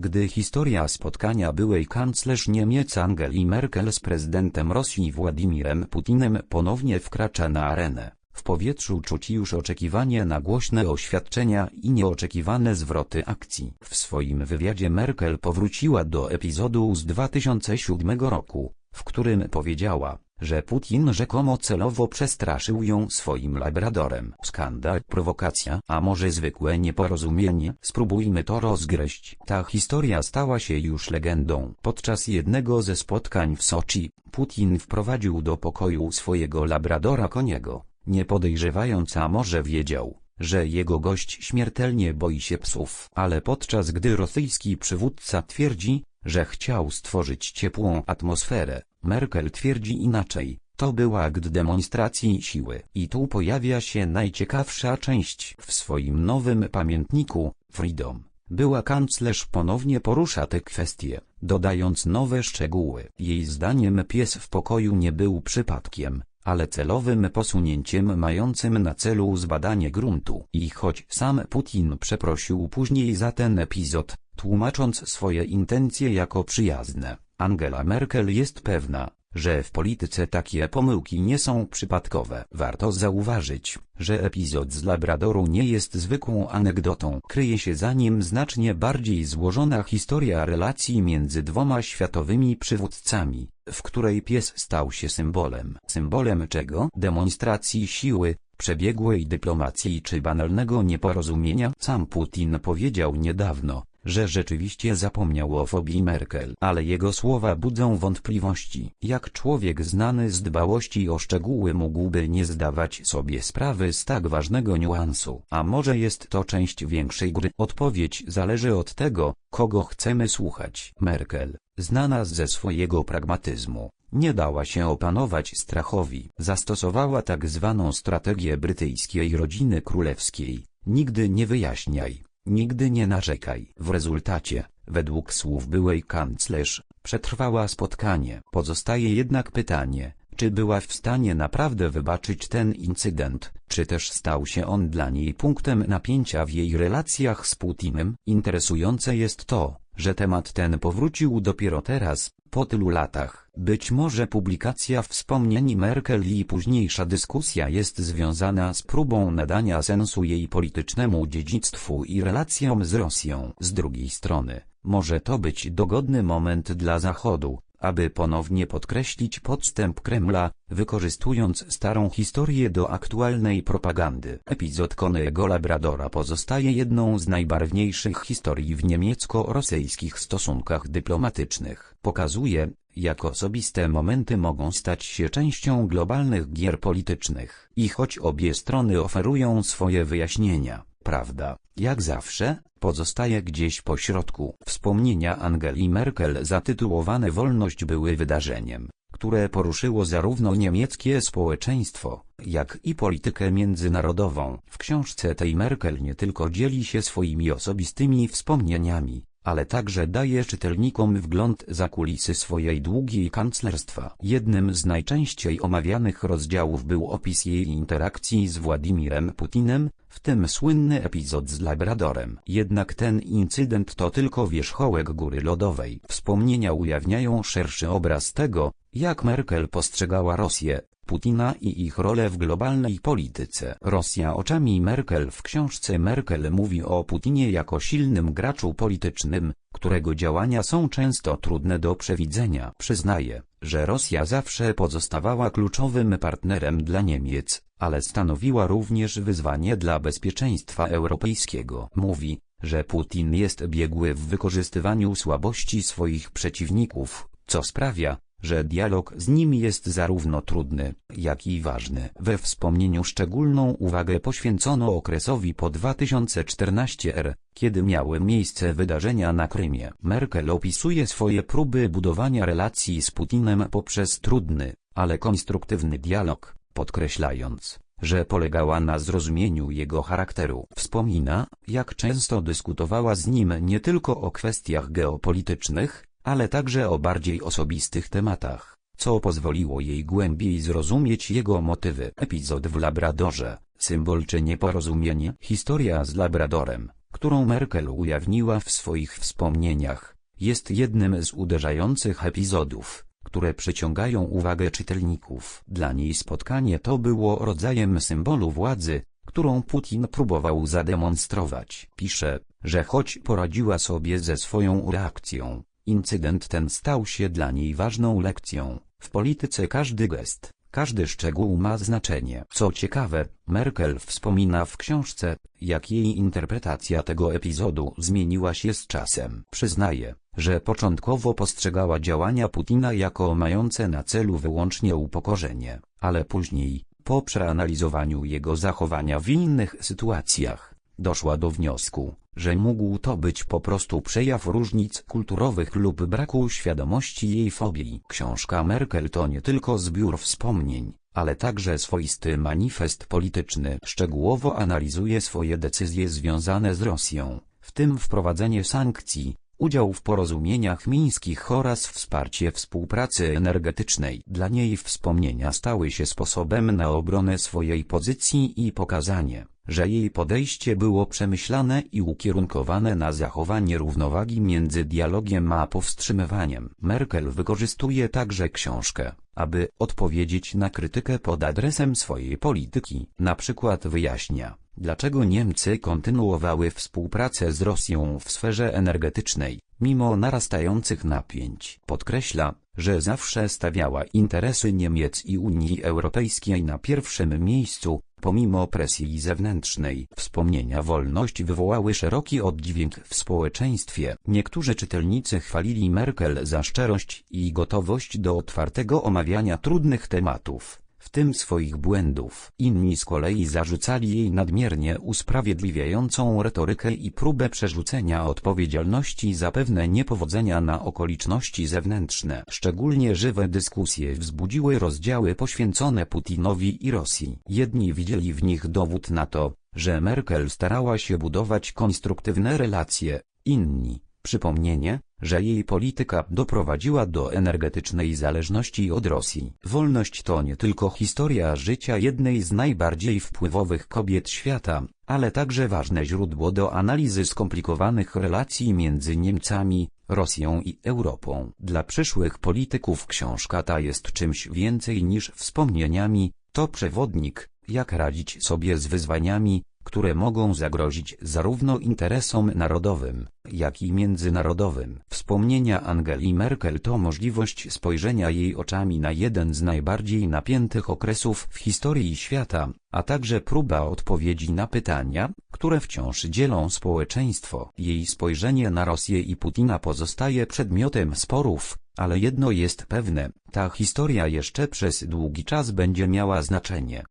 Gdy historia spotkania byłej kanclerz Niemiec Angeli Merkel z prezydentem Rosji Władimirem Putinem ponownie wkracza na arenę, w powietrzu czuć już oczekiwanie na głośne oświadczenia i nieoczekiwane zwroty akcji. W swoim wywiadzie Merkel powróciła do epizodu z 2007 roku, w którym powiedziała, że Putin rzekomo celowo przestraszył ją swoim labradorem. Skandal, prowokacja, a może zwykłe nieporozumienie, spróbujmy to rozgryźć. Ta historia stała się już legendą. Podczas jednego ze spotkań w Soczi, Putin wprowadził do pokoju swojego labradora koniego, nie podejrzewając a może wiedział, że jego gość śmiertelnie boi się psów. Ale podczas gdy rosyjski przywódca twierdzi, że chciał stworzyć ciepłą atmosferę, Merkel twierdzi inaczej. To był akt demonstracji siły. I tu pojawia się najciekawsza część. W swoim nowym pamiętniku, Freedom, była kanclerz ponownie porusza te kwestie, dodając nowe szczegóły. Jej zdaniem pies w pokoju nie był przypadkiem, ale celowym posunięciem mającym na celu zbadanie gruntu. I choć sam Putin przeprosił później za ten epizod, tłumacząc swoje intencje jako przyjazne, Angela Merkel jest pewna, że w polityce takie pomyłki nie są przypadkowe. Warto zauważyć, że epizod z Labradoru nie jest zwykłą anegdotą. Kryje się za nim znacznie bardziej złożona historia relacji między dwoma światowymi przywódcami, w której pies stał się symbolem. Symbolem czego? Demonstracji siły, przebiegłej dyplomacji czy banalnego nieporozumienia. Sam Putin powiedział niedawno, że rzeczywiście zapomniał o fobii Merkel, ale jego słowa budzą wątpliwości. Jak człowiek znany z dbałości o szczegóły mógłby nie zdawać sobie sprawy z tak ważnego niuansu? A może jest to część większej gry? Odpowiedź zależy od tego, kogo chcemy słuchać. Merkel, znana ze swojego pragmatyzmu, nie dała się opanować strachowi. Zastosowała tak zwaną strategię brytyjskiej rodziny królewskiej. Nigdy nie wyjaśniaj, Nigdy nie narzekaj. W rezultacie, według słów byłej kanclerz, przetrwała spotkanie. Pozostaje jednak pytanie, czy była w stanie naprawdę wybaczyć ten incydent, czy też stał się on dla niej punktem napięcia w jej relacjach z Putinem. Interesujące jest to, że temat ten powrócił dopiero teraz, po tylu latach. Być może publikacja wspomnień Merkel i późniejsza dyskusja jest związana z próbą nadania sensu jej politycznemu dziedzictwu i relacjom z Rosją. Z drugiej strony, może to być dogodny moment dla Zachodu, aby ponownie podkreślić podstęp Kremla, wykorzystując starą historię do aktualnej propagandy. Epizod Konego Labradora pozostaje jedną z najbarwniejszych historii w niemiecko-rosyjskich stosunkach dyplomatycznych. Pokazuje, jak osobiste momenty mogą stać się częścią globalnych gier politycznych. I choć obie strony oferują swoje wyjaśnienia, prawda, jak zawsze, pozostaje gdzieś po środku. Wspomnienia Angeli Merkel zatytułowane Wolność były wydarzeniem, które poruszyło zarówno niemieckie społeczeństwo, jak i politykę międzynarodową. W książce tej Merkel nie tylko dzieli się swoimi osobistymi wspomnieniami, ale także daje czytelnikom wgląd za kulisy swojej długiej kanclerstwa. Jednym z najczęściej omawianych rozdziałów był opis jej interakcji z Władimirem Putinem, w tym słynny epizod z Labradorem. Jednak ten incydent to tylko wierzchołek góry lodowej. Wspomnienia ujawniają szerszy obraz tego, jak Merkel postrzegała Rosję, Putina i ich rolę w globalnej polityce. Rosja oczami Merkel w książce Merkel mówi o Putinie jako silnym graczu politycznym, którego działania są często trudne do przewidzenia. Przyznaje, że Rosja zawsze pozostawała kluczowym partnerem dla Niemiec, ale stanowiła również wyzwanie dla bezpieczeństwa europejskiego. Mówi, że Putin jest biegły w wykorzystywaniu słabości swoich przeciwników, co sprawia, że dialog z nim jest zarówno trudny, jak i ważny. We wspomnieniu szczególną uwagę poświęcono okresowi po 2014 r., kiedy miały miejsce wydarzenia na Krymie. Merkel opisuje swoje próby budowania relacji z Putinem poprzez trudny, ale konstruktywny dialog, podkreślając, że polegała na zrozumieniu jego charakteru. Wspomina, jak często dyskutowała z nim nie tylko o kwestiach geopolitycznych, ale także o bardziej osobistych tematach, co pozwoliło jej głębiej zrozumieć jego motywy. Epizod w Labradorze, symbol czy nieporozumienie, historia z Labradorem, którą Merkel ujawniła w swoich wspomnieniach, jest jednym z uderzających epizodów, które przyciągają uwagę czytelników. Dla niej spotkanie to było rodzajem symbolu władzy, którą Putin próbował zademonstrować. Pisze, że choć poradziła sobie ze swoją reakcją, incydent ten stał się dla niej ważną lekcją. W polityce każdy gest, każdy szczegół ma znaczenie. Co ciekawe, Merkel wspomina w książce, jak jej interpretacja tego epizodu zmieniła się z czasem. Przyznaje, że początkowo postrzegała działania Putina jako mające na celu wyłącznie upokorzenie, ale później, po przeanalizowaniu jego zachowania w innych sytuacjach, doszła do wniosku, że mógł to być po prostu przejaw różnic kulturowych lub braku świadomości jej fobii. Książka Merkel to nie tylko zbiór wspomnień, ale także swoisty manifest polityczny. Szczegółowo analizuje swoje decyzje związane z Rosją, w tym wprowadzenie sankcji, udział w porozumieniach mińskich oraz wsparcie współpracy energetycznej. Dla niej wspomnienia stały się sposobem na obronę swojej pozycji i pokazanie, że jej podejście było przemyślane i ukierunkowane na zachowanie równowagi między dialogiem a powstrzymywaniem. Merkel wykorzystuje także książkę, aby odpowiedzieć na krytykę pod adresem swojej polityki. Na przykład wyjaśnia, dlaczego Niemcy kontynuowały współpracę z Rosją w sferze energetycznej, mimo narastających napięć. Podkreśla, że zawsze stawiała interesy Niemiec i Unii Europejskiej na pierwszym miejscu, pomimo presji zewnętrznej. Wspomnienia wolności wywołały szeroki oddźwięk w społeczeństwie. Niektórzy czytelnicy chwalili Merkel za szczerość i gotowość do otwartego omawiania trudnych tematów w tym swoich błędów. Inni z kolei zarzucali jej nadmiernie usprawiedliwiającą retorykę i próbę przerzucenia odpowiedzialności za pewne niepowodzenia na okoliczności zewnętrzne. Szczególnie żywe dyskusje wzbudziły rozdziały poświęcone Putinowi i Rosji. Jedni widzieli w nich dowód na to, że Merkel starała się budować konstruktywne relacje, inni przypomnienie, że jej polityka doprowadziła do energetycznej zależności od Rosji. Wolność to nie tylko historia życia jednej z najbardziej wpływowych kobiet świata, ale także ważne źródło do analizy skomplikowanych relacji między Niemcami, Rosją i Europą. Dla przyszłych polityków książka ta jest czymś więcej niż wspomnieniami, to przewodnik, jak radzić sobie z wyzwaniami, które mogą zagrozić zarówno interesom narodowym, jak i międzynarodowym. Wspomnienia Angeli Merkel to możliwość spojrzenia jej oczami na jeden z najbardziej napiętych okresów w historii świata, a także próba odpowiedzi na pytania, które wciąż dzielą społeczeństwo. Jej spojrzenie na Rosję i Putina pozostaje przedmiotem sporów, ale jedno jest pewne, ta historia jeszcze przez długi czas będzie miała znaczenie.